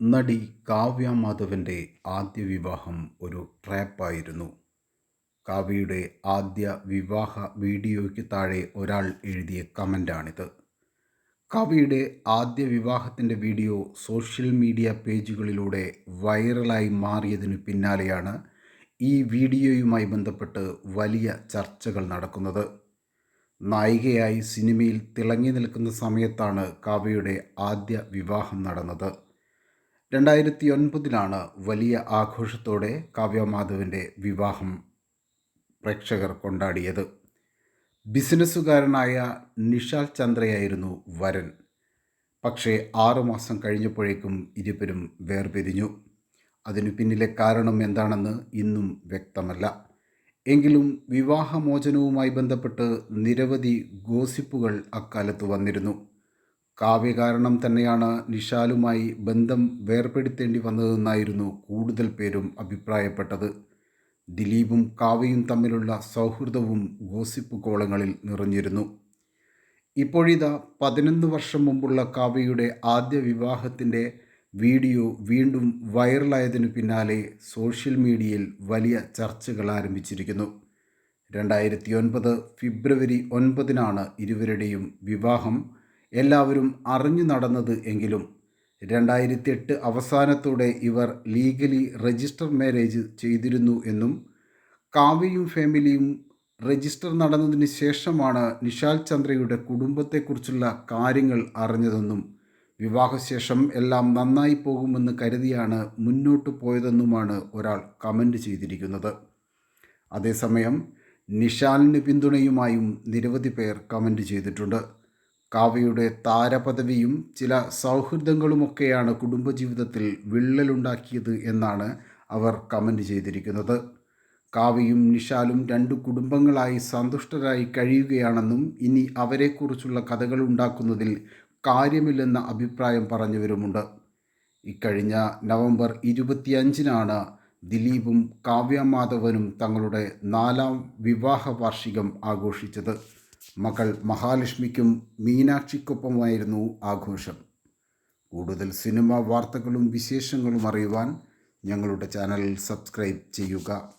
നടി കാവ്യ മാധവന്റെ ആദ്യ വിവാഹം ഒരു ട്രാപ്പായിരുന്നു. കാവ്യയുടെ ആദ്യ വിവാഹ വീഡിയോയ്ക്ക് താഴെ ഒരാൾ എഴുതിയ കമന്റാണിത് കാവ്യയുടെ ആദ്യ വിവാഹത്തിന്റെ വീഡിയോ സോഷ്യൽ മീഡിയ പേജുകളിലൂടെ വൈറലായി മാറിയതിനു പിന്നാലെയാണ് ഈ വീഡിയോയുമായി ബന്ധപ്പെട്ട് വലിയ ചർച്ചകൾ നടക്കുന്നത്. നായികയായി സിനിമയിൽ തിളങ്ങി നിൽക്കുന്ന സമയത്താണ് കാവ്യയുടെ ആദ്യ വിവാഹം നടന്നത്. രണ്ടായിരത്തി ഒൻപതിലാണ് വലിയ ആഘോഷത്തോടെ കാവ്യമാധവന്റെ വിവാഹം പ്രേക്ഷകർ കൊണ്ടാടിയത്. ബിസിനസ്സുകാരനായ നിഷാൽ ചന്ദ്രയായിരുന്നു വരൻ. പക്ഷേ ആറുമാസം കഴിഞ്ഞപ്പോഴേക്കും ഇരുവരും വേർപിരിഞ്ഞു. അതിനു പിന്നിലെ കാരണം എന്താണെന്ന് ഇന്നും വ്യക്തമല്ല. എങ്കിലും വിവാഹമോചനവുമായി ബന്ധപ്പെട്ട് നിരവധി ഗോസിപ്പുകൾ അക്കാലത്ത് വന്നിരുന്നു. കാവ്യ കാരണം തന്നെയാണ് നിഷാലുമായി ബന്ധം വേർപെടുത്തേണ്ടി വന്നതെന്നായിരുന്നു കൂടുതൽ പേരും അഭിപ്രായപ്പെട്ടത്. ദിലീപും കാവ്യയും തമ്മിലുള്ള സൗഹൃദവും ഗോസിപ്പ് കോളങ്ങളിൽ നിറഞ്ഞിരുന്നു. ഇപ്പോഴിതാ പതിനൊന്ന് വർഷം മുമ്പുള്ള കാവ്യയുടെ ആദ്യ വിവാഹത്തിന്റെ വീഡിയോ വീണ്ടും വൈറലായതിനു പിന്നാലെ സോഷ്യൽ മീഡിയയിൽ വലിയ ചർച്ചകൾ ആരംഭിച്ചിരിക്കുന്നു. രണ്ടായിരത്തി ഒൻപത് ഫെബ്രുവരി ഒൻപതിനാണ് ഇരുവരുടെയും വിവാഹം. എല്ലാവരും അറിഞ്ഞു നടന്നത് എങ്കിലും രണ്ടായിരത്തി എട്ട് അവസാനത്തോടെ ഇവർ ലീഗലി രജിസ്റ്റർ മാരേജ് ചെയ്തിരുന്നു എന്നും കാവ്യയും ഫാമിലിയും രജിസ്റ്റർ നടന്നതിന് ശേഷമാണ് നിഷാൽ ചന്ദ്രയുടെ കുടുംബത്തെക്കുറിച്ചുള്ള കാര്യങ്ങൾ അറിഞ്ഞതെന്നും വിവാഹശേഷം എല്ലാം നന്നായി പോകുമെന്ന് കരുതിയാണ് മുന്നോട്ട് പോയതെന്നുമാണ് ഒരാൾ കമന്റ് ചെയ്തിരിക്കുന്നത്. അതേസമയം നിഷാലിന് പിന്തുണയുമായും നിരവധി പേർ കമന്റ് ചെയ്തിട്ടുണ്ട്. കാവ്യയുടെ താരപദവിയും ചില സൗഹൃദങ്ങളുമൊക്കെയാണ് കുടുംബജീവിതത്തിൽ വിള്ളലുണ്ടാക്കിയത് എന്നാണ് അവർ കമന്റ് ചെയ്തിരിക്കുന്നത്. കാവ്യയും നിഷാലും രണ്ടു കുടുംബങ്ങളായി സന്തുഷ്ടരായി കഴിയുകയാണെന്നും ഇനി അവരെക്കുറിച്ചുള്ള കഥകൾ ഉണ്ടാക്കുന്നതിൽ കാര്യമില്ലെന്ന അഭിപ്രായം പറഞ്ഞവരുമുണ്ട്. ഇക്കഴിഞ്ഞ നവംബർ ഇരുപത്തിയഞ്ചിനാണ് ദിലീപും കാവ്യ മാധവനും തങ്ങളുടെ നാലാം വിവാഹ വാർഷികം ആഘോഷിച്ചത്. മകൾ മഹാലക്ഷ്മിക്കും മീനാക്ഷിക്കൊപ്പമായിരുന്നു ആഘോഷം. കൂടുതൽ സിനിമ വാർത്തകളും വിശേഷങ്ങളും അറിയുവാൻ ഞങ്ങളുടെ ചാനൽ സബ്സ്ക്രൈബ് ചെയ്യുക.